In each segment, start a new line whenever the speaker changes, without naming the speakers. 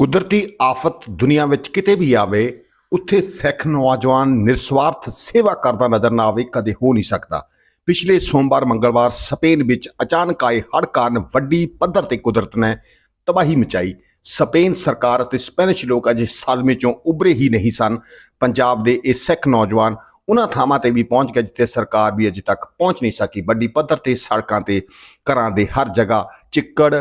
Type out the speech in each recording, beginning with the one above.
ਕੁਦਰਤੀ ਆਫਤ ਦੁਨੀਆ ਵਿੱਚ ਕਿਤੇ ਵੀ ਆਵੇ, ਉੱਥੇ ਸਿੱਖ ਨੌਜਵਾਨ ਨਿਰਸਵਾਰਥ ਸੇਵਾ ਕਰਦਾ ਨਜ਼ਰ ਨਾ ਆਵੇ, ਕਦੇ ਹੋ ਨਹੀਂ ਸਕਦਾ। ਪਿਛਲੇ ਸੋਮਵਾਰ, ਮੰਗਲਵਾਰ, ਸਪੇਨ ਵਿੱਚ ਅਚਾਨਕ ਆਏ ਹੜ੍ਹ ਕਾਰਨ ਵੱਡੀ ਪੱਧਰ ਤੇ ਕੁਦਰਤ ਨੇ ਤਬਾਹੀ ਮਚਾਈ। ਸਪੇਨ ਸਰਕਾਰ ਅਤੇ ਸਪੈਨਿਸ਼ ਲੋਕ ਅਜੇ ਸਾਲਮੇ ਚੋਂ ਉਭਰੇ ਹੀ ਨਹੀਂ ਸਨ। ਪੰਜਾਬ ਦੇ ਇਹ ਸਿੱਖ ਨੌਜਵਾਨ ਉਹਨਾਂ ਥਾਵਾਂ ਤੇ ਵੀ ਪਹੁੰਚ ਗਏ, ਜਿੱਥੇ ਸਰਕਾਰ ਵੀ ਅਜੇ ਤੱਕ ਪਹੁੰਚ ਨਹੀਂ ਸਕੀ। ਵੱਡੀ ਪੱਧਰ ਤੇ ਸੜਕਾਂ ਤੇ ਘਰਾਂ ਦੇ ਹਰ ਜਗ੍ਹਾ ਚਿੱਕੜ,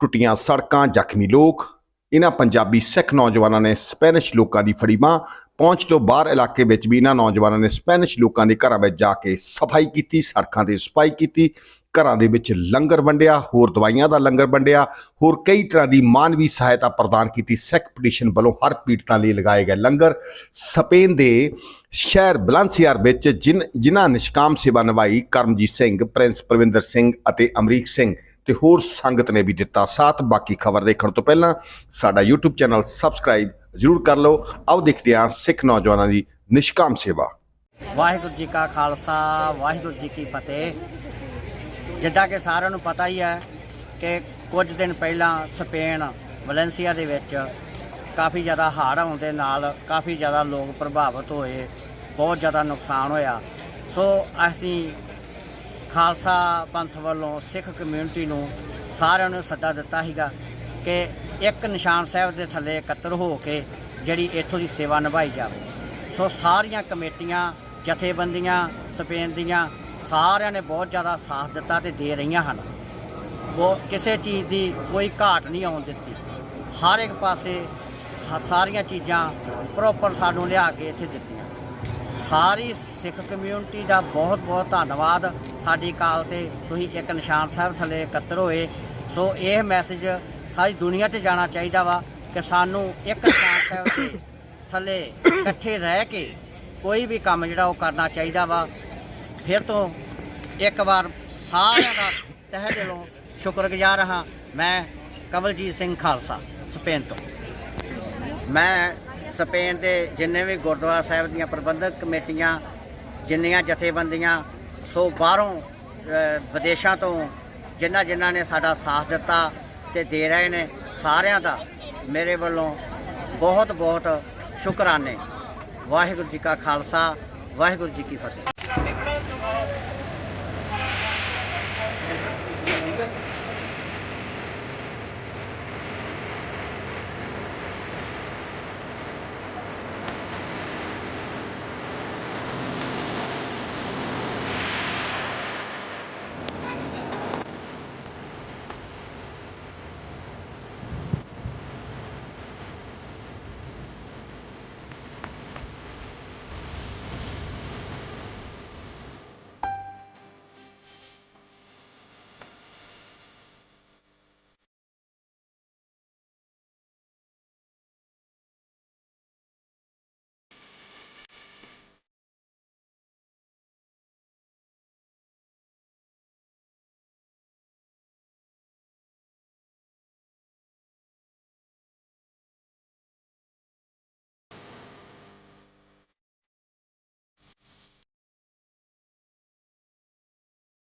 ਟੁੱਟੀਆਂ ਸੜਕਾਂ, ਜ਼ਖਮੀ ਲੋਕ ਇਹਨਾਂ ਪੰਜਾਬੀ ਸਿੱਖ ਨੌਜਵਾਨਾਂ ਨੇ ਸਪੈਨਿਸ਼ ਲੋਕਾਂ ਦੀ ਫੜੀ ਬਾਂਹ ਪਹੁੰਚ ਤੋਂ ਬਾਹਰ ਇਲਾਕੇ ਵਿੱਚ ਵੀ ਇਹਨਾਂ ਨੌਜਵਾਨਾਂ ਨੇ ਸਪੈਨਿਸ਼ ਲੋਕਾਂ ਦੇ ਘਰਾਂ ਵਿੱਚ ਜਾ ਕੇ ਸਫ਼ਾਈ ਕੀਤੀ, ਸੜਕਾਂ ਤੇ ਸਫ਼ਾਈ ਕੀਤੀ, ਘਰਾਂ ਦੇ ਵਿੱਚ ਲੰਗਰ ਵੰਡਿਆ, ਹੋਰ ਦਵਾਈਆਂ ਦਾ ਲੰਗਰ ਵੰਡਿਆ, ਹੋਰ ਕਈ ਤਰ੍ਹਾਂ ਦੀ ਮਾਨਵੀ ਸਹਾਇਤਾ ਪ੍ਰਦਾਨ ਕੀਤੀ। ਸਿੱਖ ਪਟੀਸ਼ਨ ਵੱਲੋਂ ਹਰ ਪੀੜਤਾਂ ਲਈ ਲਗਾਏ ਗਏ ਲੰਗਰ। ਸਪੇਨ ਦੇ ਸ਼ਹਿਰ ਬਲਾਂਸੀਆਰ ਵਿੱਚ ਜਿਨ, ਜਿਨ੍ਹਾਂ ਨਿਸ਼ਕਾਮ ਸੇਵਾ ਨਿਭਾਈ, ਕਰਮਜੀਤ ਸਿੰਘ, ਪ੍ਰਿੰਸ ਪ੍ਰਵਿੰਦਰ ਸਿੰਘ ਅਤੇ ਅਮਰੀਕ ਸਿੰਘ ਤੇ ਹੋਰ ਸੰਗਤ ਨੇ ਵੀ ਦਿੱਤਾ ਸਾਥ। ਬਾਕੀ ਖਬਰ ਦੇਖਣ ਤੋਂ ਪਹਿਲਾਂ ਸਾਡਾ YouTube ਚੈਨਲ ਸਬਸਕ੍ਰਾਈਬ ਜ਼ਰੂਰ ਕਰ ਲਓ। ਆਓ ਦੇਖਦੇ ਹਾਂ ਸਿੱਖ ਨੌਜਵਾਨਾਂ ਦੀ ਨਿਸ਼ਕਾਮ ਸੇਵਾ।
ਵਾਹਿਗੁਰੂ ਜੀ ਕਾ ਖਾਲਸਾ, ਵਾਹਿਗੁਰੂ ਜੀ ਕੀ ਫਤਿਹ। ਜਿੱਦਾਂ ਕਿ ਸਾਰਿਆਂ ਨੂੰ ਪਤਾ ਹੀ ਹੈ ਕਿ ਕੁਝ ਦਿਨ ਪਹਿਲਾਂ ਸਪੇਨ, ਵੈਲੈਂਸੀਆ ਦੇ ਵਿੱਚ ਕਾਫੀ ਜ਼ਿਆਦਾ ਹੜ੍ਹ ਆਉਣ ਦੇ ਨਾਲ ਕਾਫੀ ਜ਼ਿਆਦਾ ਲੋਕ ਪ੍ਰਭਾਵਿਤ ਹੋਏ, ਬਹੁਤ ਜ਼ਿਆਦਾ ਨੁਕਸਾਨ ਹੋਇਆ। ਸੋ ਅਸੀਂ ਖਾਲਸਾ ਪੰਥ ਵੱਲੋਂ, ਸਿੱਖ ਕਮਿਊਨਿਟੀ ਨੂੰ ਸਾਰਿਆਂ ਨੂੰ ਸੱਦਾ ਦਿੱਤਾ ਸੀਗਾ ਕਿ ਇੱਕ ਨਿਸ਼ਾਨ ਸਾਹਿਬ ਦੇ ਥੱਲੇ ਇਕੱਤਰ ਹੋ ਕੇ ਜਿਹੜੀ ਇੱਥੋਂ ਦੀ ਸੇਵਾ ਨਿਭਾਈ ਜਾਵੇ। ਸੋ ਸਾਰੀਆਂ ਕਮੇਟੀਆਂ, ਜਥੇਬੰਦੀਆਂ ਸਪੇਨ ਦੀਆਂ ਸਾਰਿਆਂ ਨੇ ਬਹੁਤ ਜ਼ਿਆਦਾ ਸਾਥ ਦਿੱਤਾ ਤੇ ਦੇ ਰਹੀਆਂ ਹਨ। ਉਹ ਕਿਸੇ ਚੀਜ਼ ਦੀ ਕੋਈ ਘਾਟ ਨਹੀਂ ਆਉਣ ਦਿੱਤੀ। ਹਰ ਇੱਕ ਪਾਸੇ ਸਾਰੀਆਂ ਚੀਜ਼ਾਂ ਪ੍ਰੋਪਰ ਸਾਨੂੰ ਲਿਆ ਕੇ ਇੱਥੇ ਦਿੱਤੀਆਂ। ਸਾਰੀ ਸਿੱਖ ਕਮਿਊਨਿਟੀ ਦਾ ਬਹੁਤ ਬਹੁਤ ਧੰਨਵਾਦ। ਸਾਡੀ ਕਾਲ ਤੇ ਤੁਸੀਂ ਇੱਕ ਨਿਸ਼ਾਨ ਸਾਹਿਬ ਥੱਲੇ ਇਕੱਤਰ ਹੋਏ। ਸੋ ਇਹ ਮੈਸੇਜ ਸਾਰੀ ਦੁਨੀਆ 'ਚ ਜਾਣਾ ਚਾਹੀਦਾ ਵਾ ਕਿ ਸਾਨੂੰ ਇੱਕ ਨਿਸ਼ਾਨ ਸਾਹਿਬ ਦੇ ਥੱਲੇ ਇਕੱਠੇ ਰਹਿ ਕੇ ਕੋਈ ਵੀ ਕੰਮ ਜਿਹੜਾ ਉਹ ਕਰਨਾ ਚਾਹੀਦਾ ਵਾ। ਫਿਰ ਤੋਂ ਇੱਕ ਵਾਰ ਸਾਰਿਆਂ ਦਾ ਤਹਿ ਦਿਲੋਂ ਸ਼ੁਕਰਗੁਜ਼ਾਰ ਹਾਂ। ਮੈਂ ਕਵਲਜੀਤ ਸਿੰਘ ਖਾਲਸਾ, ਸਪੇਨ ਤੋਂ। ਮੈਂ ਸਪੇਨ ਦੇ ਜਿੰਨੇ ਵੀ ਗੁਰਦੁਆਰਾ ਸਾਹਿਬ ਦੀਆਂ ਪ੍ਰਬੰਧਕ ਕਮੇਟੀਆਂ, ਜਿੰਨੀਆਂ ਜਥੇਬੰਦੀਆਂ, ਸੋ ਬਾਹਰੋਂ ਵਿਦੇਸ਼ਾਂ ਤੋਂ ਜਿਨ੍ਹਾਂ ਜਿਨ੍ਹਾਂ ਨੇ ਸਾਡਾ ਸਾਥ ਦਿੱਤਾ ਤੇ ਦੇ ਰਹੇ ਨੇ, ਸਾਰਿਆਂ ਦਾ ਮੇਰੇ ਵੱਲੋਂ ਬਹੁਤ ਬਹੁਤ ਸ਼ੁਕਰਾਨੇ। ਵਾਹਿਗੁਰੂ ਜੀ ਕਾ ਖਾਲਸਾ, ਵਾਹਿਗੁਰੂ ਜੀ ਕੀ ਫਤਿਹ।